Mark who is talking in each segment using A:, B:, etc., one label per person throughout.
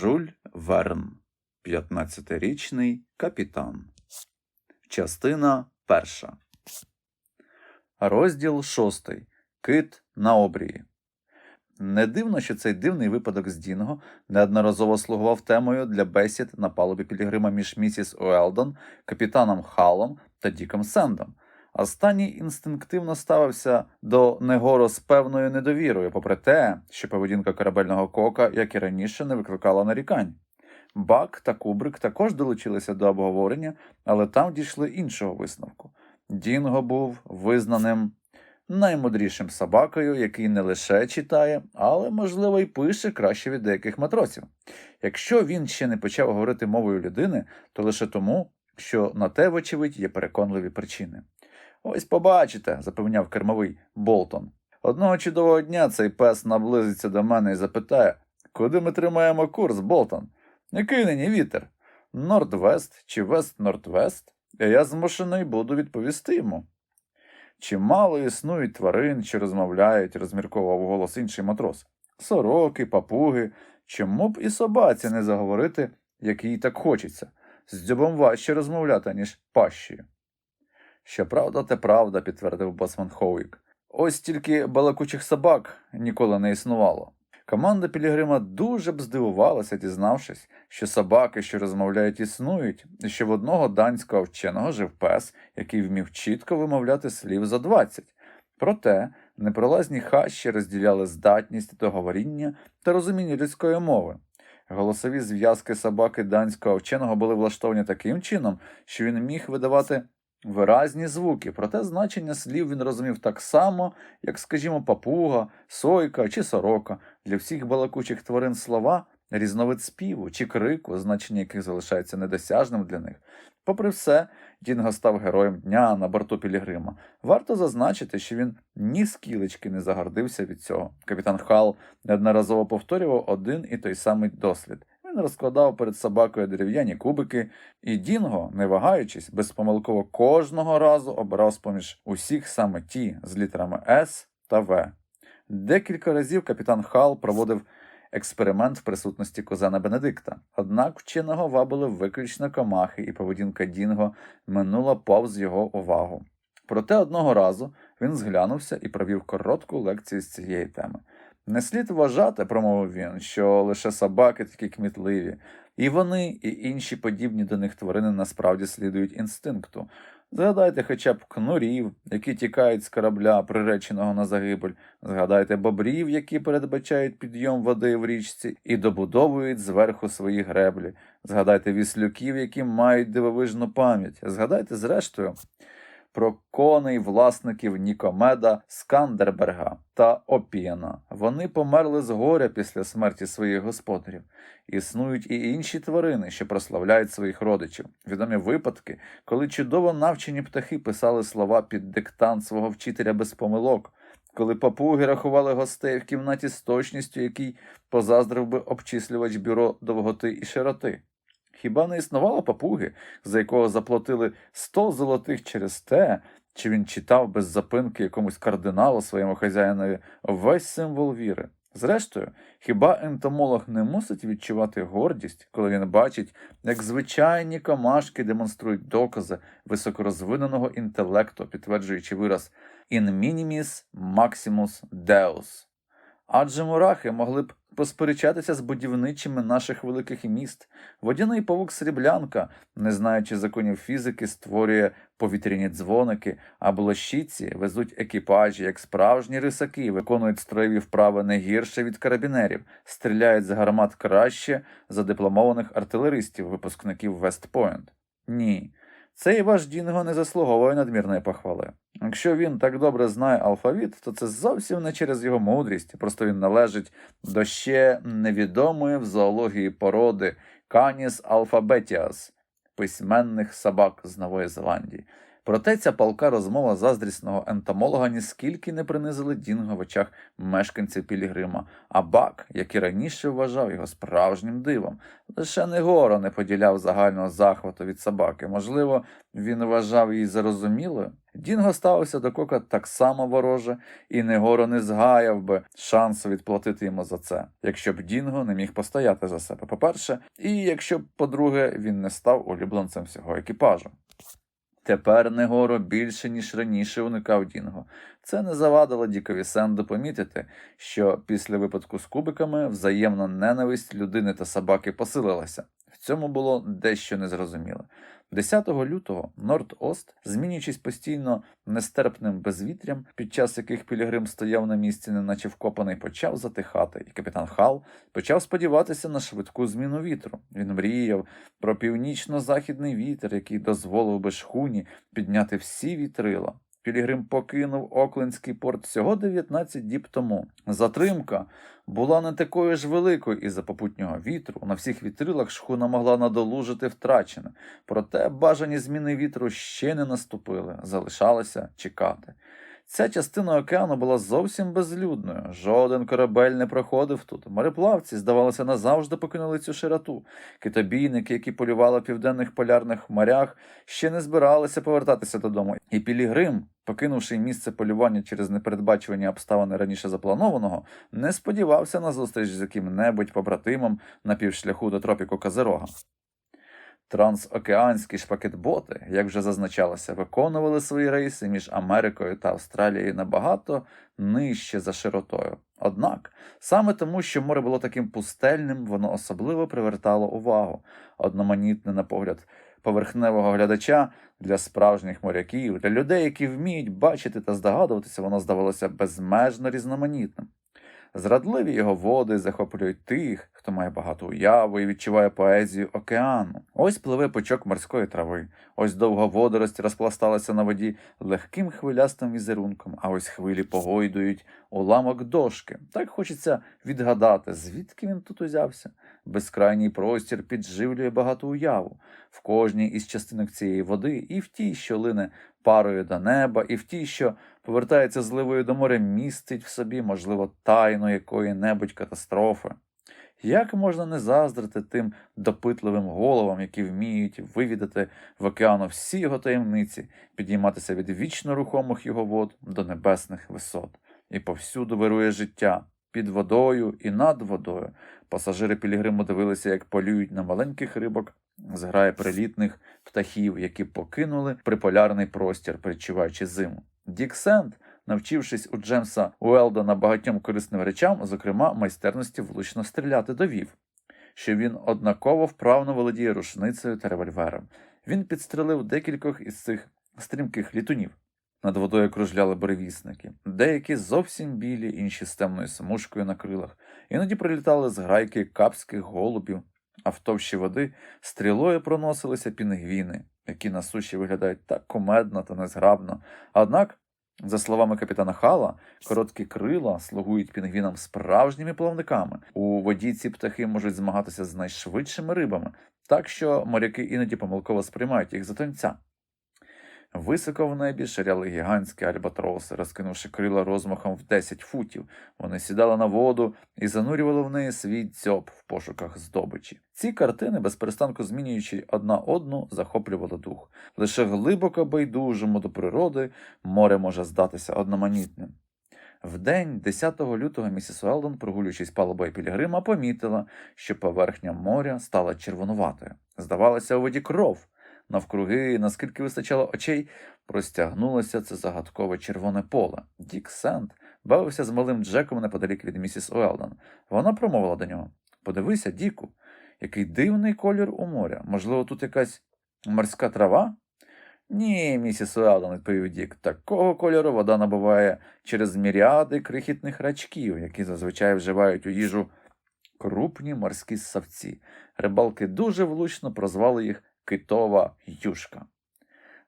A: Жуль Верн, 15-річний капітан. Частина перша. Розділ шостий. Кит на обрії. Не дивно, що цей дивний випадок з Дінго неодноразово слугував темою для бесід на палубі Пілігрима між місіс Уелдон, капітаном Халом та Діком Сендом. Останній інстинктивно ставився до Негоро з певною недовірою, попри те, що поведінка корабельного кока, як і раніше, не викликала нарікань. Бак та Кубрик також долучилися до обговорення, але там дійшли іншого висновку. Дінго був визнаним наймудрішим собакою, який не лише читає, але, можливо, й пише краще від деяких матросів. Якщо він ще не почав говорити мовою людини, то лише тому, що на те, вочевидь, є переконливі причини. Ось побачите, запевняв кермовий Болтон. Одного чудового дня цей пес наблизиться до мене і запитає, куди ми тримаємо курс, Болтон? Який нині вітер? Норд-Вест чи Вест-Норд-Вест? І я змушений буду відповісти йому. Чимало існують тварин, що розмовляють, розмірковував голос інший матрос. Сороки, папуги. Чому б і собаці не заговорити, як їй так хочеться? З дзьобом важче розмовляти, ніж пащею. Щоправда, те правда, підтвердив боцман Хоуік. Ось тільки балакучих собак ніколи не існувало. Команда Пілігрима дуже б здивувалася, дізнавшись, що собаки, що розмовляють, існують, і що в одного данського вченого жив пес, який вмів чітко вимовляти слів за двадцять. Проте непролазні хащі розділяли здатність до говоріння та розуміння людської мови. Голосові зв'язки собаки данського вченого були влаштовані таким чином, що він міг видавати виразні звуки, проте значення слів він розумів так само, як, скажімо, папуга, сойка чи сорока. Для всіх балакучих тварин слова різновид співу чи крику, значення яких залишається недосяжним для них. Попри все, Дінго став героєм дня на борту Пілігрима. Варто зазначити, що він ні скілечки не загордився від цього. Капітан Хал неодноразово повторював один і той самий дослід. Він розкладав перед собакою дерев'яні кубики, і Дінго, не вагаючись, безпомилково кожного разу обирав з-поміж усіх саме ті з літерами С та В. Декілька разів капітан Хал проводив експеримент в присутності козена Бенедикта. Однак вченого вабили виключно комахи, і поведінка Дінго минула повз його увагу. Проте одного разу він зглянувся і провів коротку лекцію з цієї теми. Не слід вважати, промовив він, що лише собаки такі кмітливі, і вони, і інші подібні до них тварини насправді слідують інстинкту. Згадайте хоча б кнурів, які тікають з корабля, приреченого на загибель, згадайте бобрів, які передбачають підйом води в річці і добудовують зверху свої греблі, згадайте віслюків, які мають дивовижну пам'ять, згадайте, зрештою, про коней власників Нікомеда, Скандерберга та Опієна. Вони померли з горя після смерті своїх господарів. Існують і інші тварини, що прославляють своїх родичів. Відомі випадки, коли чудово навчені птахи писали слова під диктант свого вчителя без помилок, коли папуги рахували гостей в кімнаті з точністю, який позаздрив би обчислювач бюро довготи і широти. Хіба не існувало папуги, за якого заплатили сто золотих через те, чи він читав без запинки якомусь кардиналу своєму хазяїнові весь символ віри? Зрештою, хіба ентомолог не мусить відчувати гордість, коли він бачить, як звичайні комашки демонструють докази високорозвиненого інтелекту, підтверджуючи вираз «in minimis maximus deus». Адже мурахи могли б посперечатися з будівничими наших великих міст. Водяний павук сріблянка, не знаючи законів фізики, створює повітряні дзвоники, а блощиці везуть екіпажі, як справжні рисаки, виконують строєві вправи не гірше від карабінерів, стріляють з гармат краще за дипломованих артилеристів, випускників Вестпойнт. Ні. Цей ваш Дінго не заслуговує надмірної похвали. Якщо він так добре знає алфавіт, то це зовсім не через його мудрість, просто він належить до ще невідомої в зоології породи Canis Алфабетіас письменних собак з Нової Зеландії. Проте ця палка розмова заздрісного ентомолога ніскільки не принизили Дінго в очах мешканців Пілігрима, а Бак, як і раніше вважав його справжнім дивом, лише Негоро не поділяв загального захвату від собаки. Можливо, він вважав її зарозумілою. Дінго ставився до кока так само вороже, і Негоро не згаяв би шансу відплатити йому за це, якщо б Дінго не міг постояти за себе, по-перше, і якщо б, по-друге, він не став улюбленцем всього екіпажу. Тепер Негоро більше, ніж раніше уникав Дінго. Це не завадило Дікові Сенду помітити, що після випадку з кубиками взаємна ненависть людини та собаки посилилася. В цьому було дещо незрозуміле. 10 лютого Норд-Ост, змінюючись постійно нестерпним безвітрям, під час яких Пілігрим стояв на місці, неначе вкопаний, почав затихати, і капітан Хал почав сподіватися на швидку зміну вітру. Він мріяв про північно-західний вітер, який дозволив би шхуні підняти всі вітрила. Пілігрим покинув Оклендський порт всього 19 діб тому. Затримка була не такою ж великою із-за попутнього вітру. На всіх вітрилах шхуна могла надолужити втрачене. Проте бажані зміни вітру ще не наступили, залишалося чекати. Ця частина океану була зовсім безлюдною. Жоден корабель не проходив тут. Мореплавці, здавалося, назавжди покинули цю широту. Китобійники, які полювали в південних полярних морях, ще не збиралися повертатися додому. І Пілігрим, покинувши місце полювання через непередбачувані обставини раніше запланованого, не сподівався на зустріч з яким-небудь побратимом на півшляху до тропіку Казирога. Трансокеанські шпакетботи, як вже зазначалося, виконували свої рейси між Америкою та Австралією набагато нижче за широтою. Однак, саме тому, що море було таким пустельним, воно особливо привертало увагу. Одноманітне, на погляд поверхневого глядача для справжніх моряків, для людей, які вміють бачити та здогадуватися, воно здавалося безмежно різноманітним. Зрадливі його води захоплюють тих, хто має багато уяви і відчуває поезію океану. Ось пливе пучок морської трави, ось довга водорость розпласталася на воді легким хвилястим візерунком, а ось хвилі погойдують уламок дошки. Так хочеться відгадати, звідки він тут узявся. Безкрайній простір підживлює багату уяву в кожній із частинок цієї води, і в тій, що лине парою до неба, і в тій, що повертається зливою до моря, містить в собі, можливо, тайну якої-небудь катастрофи. Як можна не заздрити тим допитливим головам, які вміють вивідати в океану всі його таємниці, підійматися від вічно рухомих його вод до небесних висот, і повсюду вирує життя під водою і над водою. Пасажири Пілігриму дивилися, як полюють на маленьких рибок, зграє прилітних птахів, які покинули приполярний простір, перечуваючи зиму. Дік Сент, навчившись у Джемса Уелдона багатьом корисним речам, зокрема майстерності влучно стріляти, довів, що він однаково вправно володіє рушницею та револьвером. Він підстрелив декількох із цих стрімких літунів. Над водою кружляли буревісники, деякі зовсім білі, інші з темною смужкою на крилах. Іноді прилітали з грайки капських голубів, а в товщі води стрілою проносилися пінгвіни, які на суші виглядають так кумедно та незграбно. Однак, за словами капітана Хала, короткі крила слугують пінгвінам справжніми плавниками. У воді ці птахи можуть змагатися з найшвидшими рибами, так що моряки іноді помилково сприймають їх за тонця. Високо в небі ширяли гігантські альбатроси, розкинувши крила розмахом в 10 футів. Вони сідали на воду і занурювали в неї свій дзьоб в пошуках здобичі. Ці картини, безперестанку змінюючи одна одну, захоплювали дух. Лише глибоко байдужому до природи море може здатися одноманітним. Вдень, 10 лютого, місіс Уелдон, прогулюючись палубою Пілігрима, помітила, що поверхня моря стала червонуватою. Здавалося, у воді кров. Навкруги, наскільки вистачало очей, простягнулося це загадкове червоне поле. Дік Сент бавився з малим Джеком неподалік від місіс Уелдон. Вона промовила до нього Подивися, Діку, який дивний колір у моря. Можливо, тут якась морська трава? Ні, місіс Уелдон, відповів Дік, такого кольору вода набуває через міріади крихітних рачків, які зазвичай вживають у їжу крупні морські ссавці. Рибалки дуже влучно прозвали їх китова юшка.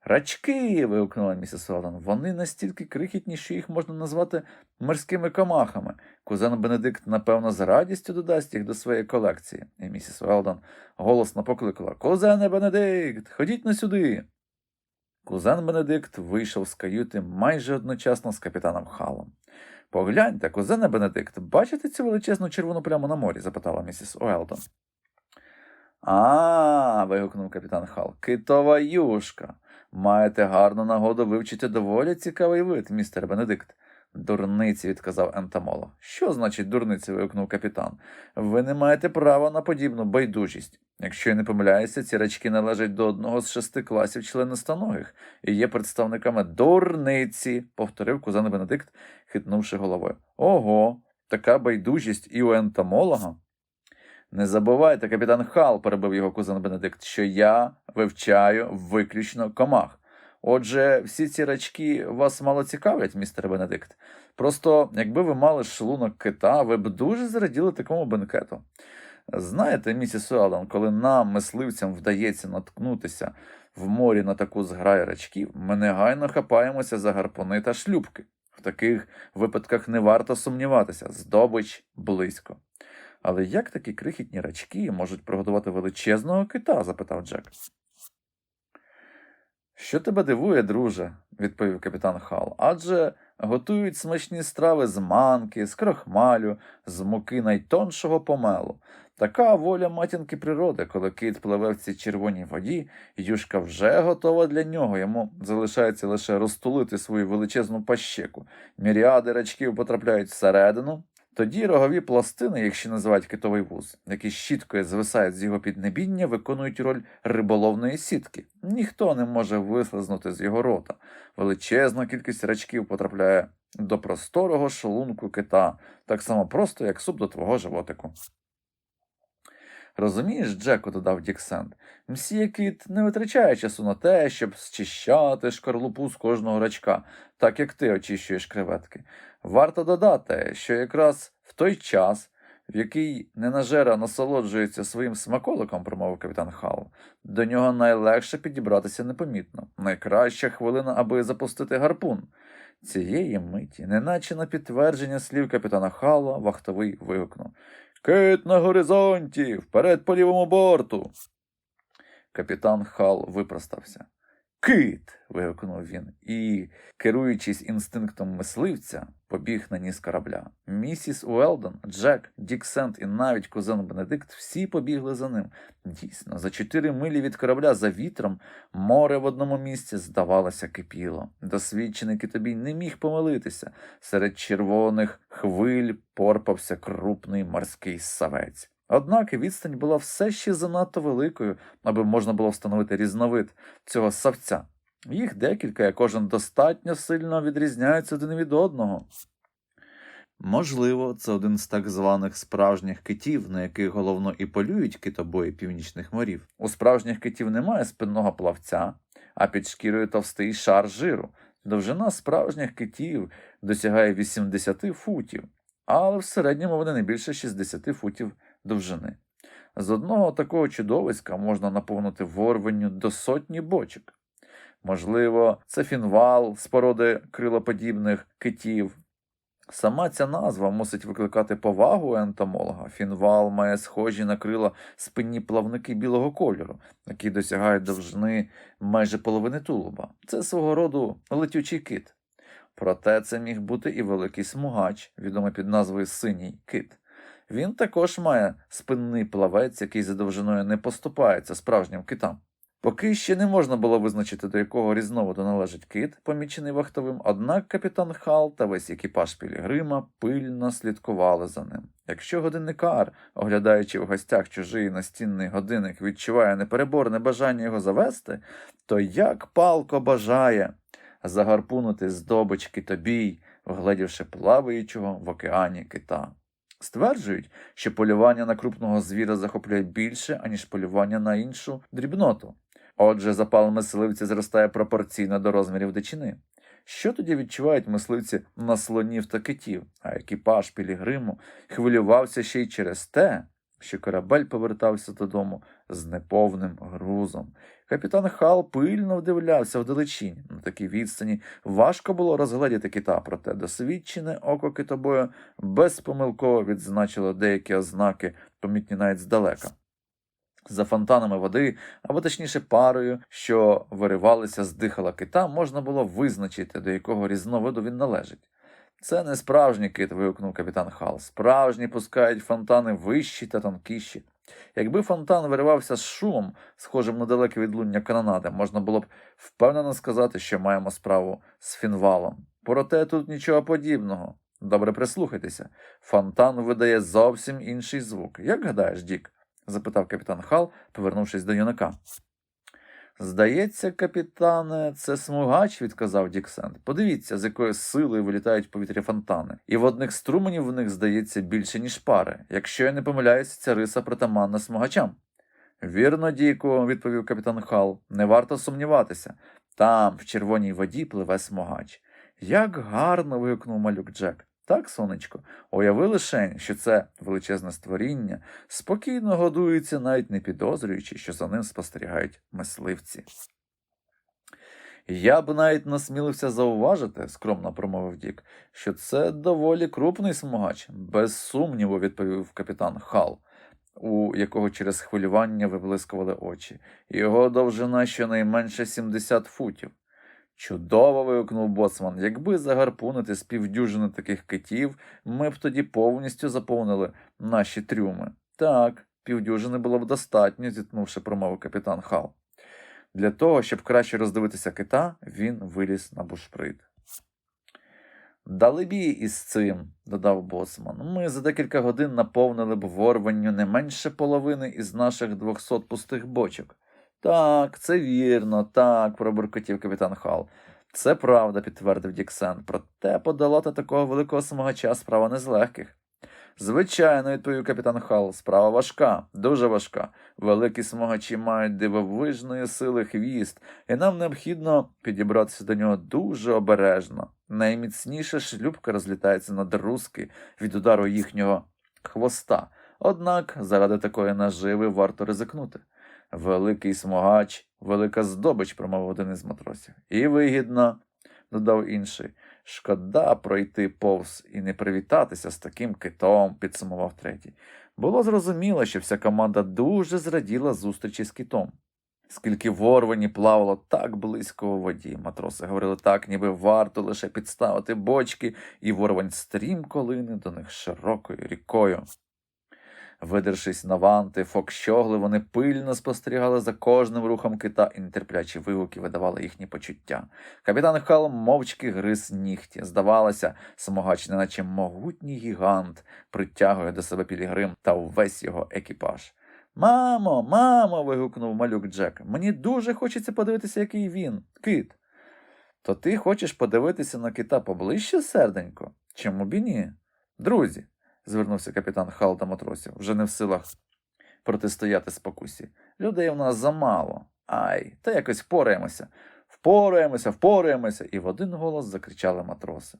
A: Рачки. вигукнула місіс Уелдон. Вони настільки крихітні, що їх можна назвати морськими комахами. Кузен Бенедикт, напевно, з радістю додасть їх до своєї колекції. І місіс Уелдон голосно покликала Кузене Бенедикт, ходіть на сюди. Кузен Бенедикт вийшов з каюти майже одночасно з капітаном Халом. Погляньте, кузене Бенедикт, бачите цю величезну червону пляму на морі? запитала місіс Уелтон. А, вигукнув капітан Хал. Китова юшка. Маєте гарну нагоду вивчити доволі цікавий вид, містер Бенедикт. Дурниці, відказав ентомолог. Що значить дурниці? вигукнув капітан. Ви не маєте права на подібну байдужість. Якщо я не помиляюся, ці рачки належать до одного з шести класів членистоногих і є представниками дурниці, повторив кузен Бенедикт, хитнувши головою. Ого, така байдужість і у ентомолога. Не забувайте, капітан Хал, перебив його кузен Бенедикт, що я вивчаю виключно комах. Отже, всі ці рачки вас мало цікавлять, містер Бенедикт. Просто, якби ви мали шлунок кита, ви б дуже зраділи такому бенкету. Знаєте, місіс Уеллен, коли нам, мисливцям, вдається наткнутися в морі на таку зграю рачків, ми негайно хапаємося за гарпуни та шлюбки. В таких випадках не варто сумніватися, здобич близько. Але як такі крихітні рачки можуть прогодувати величезного кита? запитав Джек. Що тебе дивує, друже, відповів капітан Хал. Адже готують смачні страви з манки, з крохмалю, з муки найтоншого помелу. Така воля матінки природи, коли кит пливе в цій червоній воді, юшка вже готова для нього. Йому залишається лише розтулити свою величезну пащеку. Міріади рачків потрапляють всередину. Тоді рогові пластини, якщо називають китовий вуз, які щіткою звисають з його піднебіння, виконують роль риболовної сітки. Ніхто не може вислизнути з його рота. Величезна кількість рачків потрапляє до просторого шлунку кита, так само просто, як суп до твого животику. Розумієш, Джеку, додав Діксент, мсьє кіт не витрачає часу на те, щоб зчищати шкарлупу з кожного рачка, так як ти очищуєш креветки. Варто додати, що якраз в той час, в який ненажера насолоджується своїм смаколиком, промовив капітан Хал, до нього найлегше підібратися непомітно. Найкраща хвилина, аби запустити гарпун. Цієї миті, неначе на підтвердження слів капітана Хала, вахтовий вигукнув Кит на горизонті, вперед по лівому борту. Капітан Хал випростався. Кит. вигукнув він і, керуючись інстинктом мисливця, побіг на ніс корабля. Місіс Уелдон, Джек, Дік Сент і навіть кузен Бенедикт всі побігли за ним. Дійсно, за чотири милі від корабля за вітром море в одному місці, здавалося, кипіло. Досвідчений китобій не міг помилитися. Серед червоних хвиль порпався крупний морський савець. Однак відстань була все ще занадто великою, аби можна було встановити різновид цього савця. Їх декілька, і кожен достатньо сильно відрізняється один від одного. Можливо, це один з так званих справжніх китів, на яких головно і полюють китобої північних морів. У справжніх китів немає спинного плавця, а під шкірою товстий шар жиру. Довжина справжніх китів досягає 80 футів, але в середньому вони не більше 60 футів довжини. З одного такого чудовиська можна наповнити ворвенню до сотні бочок. Можливо, це фінвал з породи крилоподібних китів. Сама ця назва мусить викликати повагу ентомолога. Фінвал має схожі на крила спинні плавники білого кольору, які досягають довжини майже половини тулуба. Це свого роду летючий кит. Проте це міг бути і великий смугач, відомий під назвою Синій кит. Він також має спинний плавець, який за довжиною не поступається справжнім китам. Поки ще не можна було визначити, до якого різновиду належить кит, помічений вахтовим, однак капітан Хал та весь екіпаж Пілігрима пильно слідкували за ним. Якщо годинникар, оглядаючи в гостях чужий настінний годинник, відчуває непереборне бажання його завести, то як палко бажає загарпунути здобич китобій, вгледівши плаваючого в океані кита. Стверджують, що полювання на крупного звіра захоплює більше, аніж полювання на іншу дрібноту. Отже, запал мисливця зростає пропорційно до розмірів дичини. Що тоді відчувають мисливці на слонів та китів, а екіпаж Пілігриму хвилювався ще й через те, що корабель повертався додому з неповним грузом. Капітан Хал пильно вдивлявся вдалечінь. На такій відстані важко було розгледіти кита, проте досвідчене око китобою безпомилково відзначило деякі ознаки, помітні навіть здалека. За фонтанами води, або точніше парою, що виривалися з дихала кита, можна було визначити, до якого різновиду він належить. Це не справжній кит, вигукнув капітан Хал. Справжні пускають фонтани вищі та тонкіші. Якби фонтан виривався з шумом, схожим на далеке відлуння канонади, можна було б впевнено сказати, що маємо справу з фінвалом. Проте тут нічого подібного. Добре прислухайтеся. Фонтан видає зовсім інший звук. Як гадаєш, Дік? запитав капітан Хал, повернувшись до юнака. Здається, капітане, це смугач, відказав Дік Сент. Подивіться, з якою силою вилітають в повітря фонтани. І водних струменів в них здається більше, ніж пари. Якщо я не помиляюся, ця риса притаманна смугачам. Вірно, Діку, відповів капітан Хал. Не варто сумніватися. Там, в червоній воді, пливе смугач. Як гарно. вигукнув малюк Джек. Так, сонечко, уяви лишень, що це величезне створіння спокійно годується, навіть не підозрюючи, що за ним спостерігають мисливці. Я б навіть насмілився зауважити, скромно промовив Дік, що це доволі крупний смугач, без сумніву, відповів капітан Хал, у якого через хвилювання виблискували очі. Його довжина щонайменше 70 футів. Чудово. вигукнув боцман. Якби загарпунити з півдюжини таких китів, ми б тоді повністю заповнили наші трюми. Так, півдюжини було б достатньо, зіткнувши промовив капітан Хал. Для того, щоб краще роздивитися кита, він виліз на бушприт. Далебі із цим, додав боцман, ми за декілька годин наповнили б ворванню не менше половини із наших двохсот пустих бочок. Так, це вірно, так, пробуркотів капітан Хал. Це правда, підтвердив Діксен. Проте подолати такого великого смагача справа не з легких. Звичайно, відповів капітан Хал, справа важка, дуже важка. Великі смагачі мають дивовижної сили хвіст, і нам необхідно підібратися до нього дуже обережно. Найміцніша шлюбка розлітається на друзки від удару їхнього хвоста. Однак заради такої наживи варто ризикнути. Великий смогач, велика здобич, промовив один із матросів. І вигідно, додав інший. Шкода пройти повз і не привітатися з таким китом, підсумував третій. Було зрозуміло, що вся команда дуже зраділа зустрічі з китом. Скільки ворвані плавало так близько у воді. Матроси говорили так, ніби варто лише підставити бочки, і ворвань стрімко лине до них широкою рікою. Видершись на ванти, фокщогли, вони пильно спостерігали за кожним рухом кита і нетерплячі вигуки видавали їхні почуття. Капітан Хал мовчки гриз нігті. Здавалося, смогач, неначе могутній гігант, притягує до себе Пілігрим та увесь його екіпаж. Мамо, мамо. вигукнув малюк Джек. Мені дуже хочеться подивитися, який він, кит. То ти хочеш подивитися на кита поближче, серденько? Чому б і ні? Друзі, звернувся капітан Хал до матросів, вже не в силах протистояти спокусі. Людей у нас замало. Ай, та якось впораємося. Впораємося, впораємося, і в один голос закричали матроси.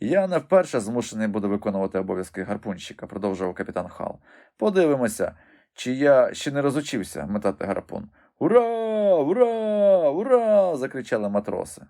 A: Я не вперше змушений буду виконувати обов'язки гарпунщика, продовжував капітан Хал. Подивимося, чи я ще не розучився метати гарпун. Ура! Ура! Ура! закричали матроси.